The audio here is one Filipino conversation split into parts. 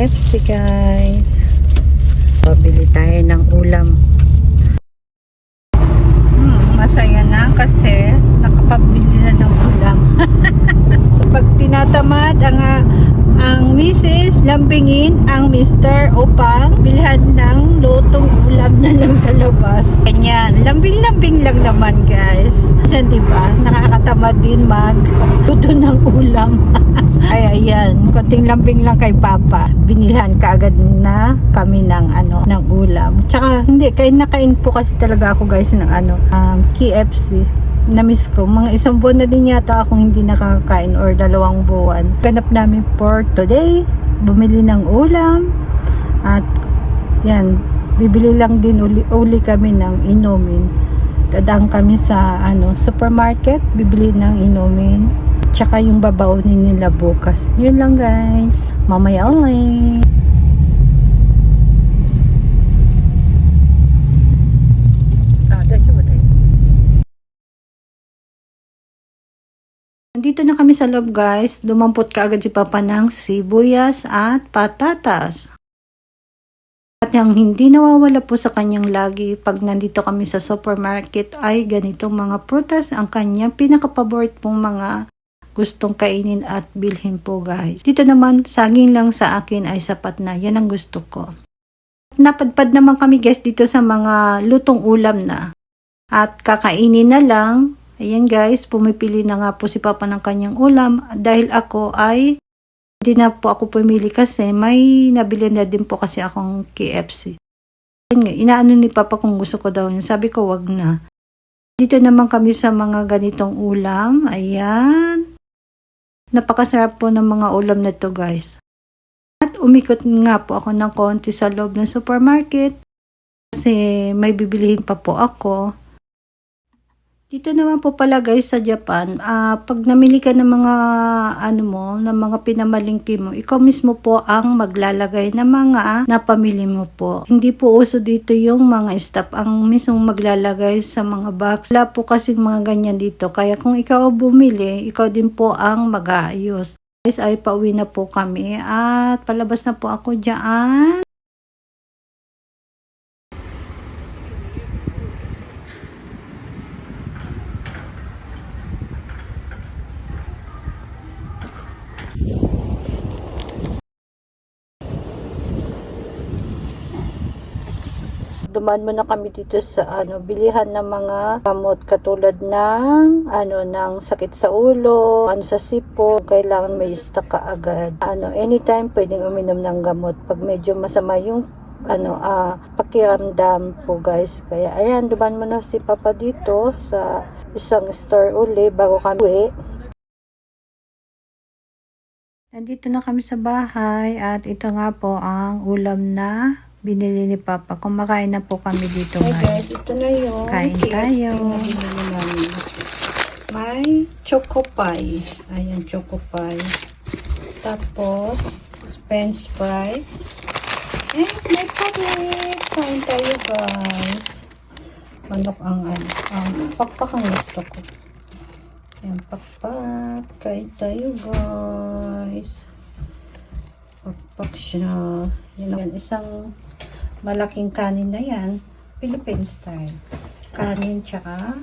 KFC guys. Pabili tayo ng ulam. Hmm, masaya na kasi nakapabili na ng ulam. Pag tinatamad ang ang Mrs. lambingin ang Mr. upang bilhan ng na lang sa labas. Ganyan. Lambing-lambing lang naman guys. Kasi diba, nakakatamad din mag luto ng ulam. Ay, ayan. Konting lambing lang kay Papa. Binilhan kaagad na kami ng ano, ng ulam. Tsaka, hindi, kain na kain po kasi talaga ako guys ng ano, um, KFC. Na-miss ko. Mga isang buwan na din yata akong hindi nakakakain or dalawang buwan. Ganap namin for today. Bumili ng ulam. At, yan, bibili lang din uli, uli kami ng inumin. Dadaan kami sa ano, supermarket, bibili ng inumin tsaka yung babaunin nila bukas. Yun lang guys. Mamaya ulit. Ah? Nandito na kami sa loob guys. Dumampot ka agad si Papa ng sibuyas at patatas. At yung hindi nawawala po sa kanyang lagi pag nandito kami sa supermarket ay ganitong mga prutas ang kanyang pinakapaborit pong mga gustong kainin at bilhin po guys. Dito naman, saging lang sa akin ay sapat na. Yan ang gusto ko. Napadpad naman kami guys dito sa mga lutong ulam na. At kakainin na lang. Ayan guys, pumipili na nga po si Papa ng kanyang ulam dahil ako ay hindi na po ako pumili kasi may nabili na din po kasi akong KFC. Inaano ni Papa kung gusto ko daw yun. Sabi ko wag na. Dito naman kami sa mga ganitong ulam. Ayan. Napakasarap po ng mga ulam na to guys. At umikot nga po ako ng konti sa loob ng supermarket kasi may bibilihin pa po ako. Dito naman po pala guys sa Japan, ah, pag namili ka ng mga ano mo, ng mga pinamalingki mo, ikaw mismo po ang maglalagay ng mga napamili mo po. Hindi po uso dito yung mga staff ang mismo maglalagay sa mga box. Wala po kasing mga ganyan dito. Kaya kung ikaw bumili, ikaw din po ang mag-aayos. Guys, ay pauwi na po kami at palabas na po ako dyan. Dumaan muna kami dito sa ano bilihan ng mga gamot katulad ng ano ng sakit sa ulo, ano sa sipo, kailangan may stock ka agad. Ano anytime pwedeng uminom ng gamot pag medyo masama yung ano ah pakiramdam po guys. Kaya ayan dumaan muna si Papa dito sa isang store uli bago kami uwi. Nandito na kami sa bahay at ito nga po ang ulam na binili ni Papa. Kumakain na po kami dito Hey guys. guys, ito na yung Kain KFC tayo. na binili namin. May choco pie. Ayan, choco pie. Tapos, french fries. And may palit. Kain tayo guys. Manok ang ano. Ang pakpak ang gusto ko. Ayan, pakpak. Kain tayo guys. Pakpak siya. Yan ang isang malaking kanin na yan. Philippine style. Kanin tsaka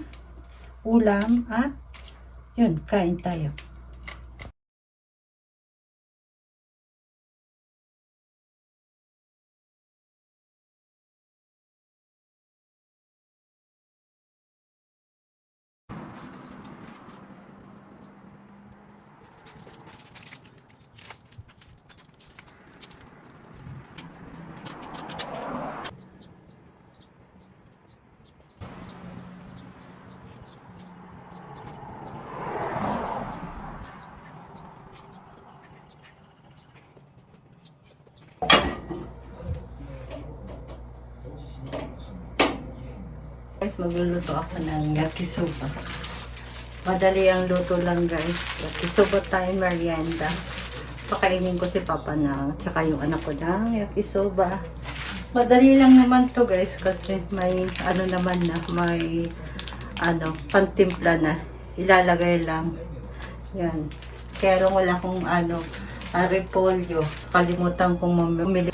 ulam at yun, kain tayo. Guys, magluluto ako ng yakisoba. Madali ang luto lang guys. Yakisoba tayo merienda. Pakainin ko si Papa na, tsaka yung anak ko ng yakisoba. Madali lang naman to guys kasi may ano naman na, may ano, pantimpla na. Ilalagay lang. Yan. Kaya wala akong ano, Arepolyo. Kalimutan kong mamili.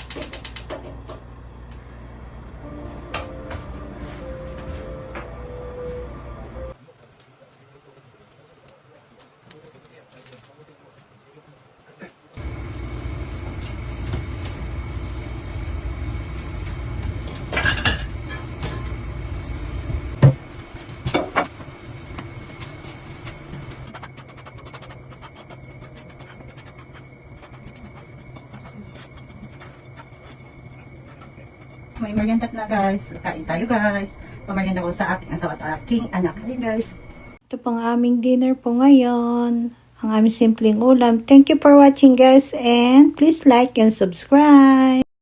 May merienda na guys. Kain tayo guys. Pamerienda ko sa aking asawa at aking anak. Hey guys. Ito pang aming dinner po ngayon. Ang aming simpleng ulam. Thank you for watching guys and please like and subscribe.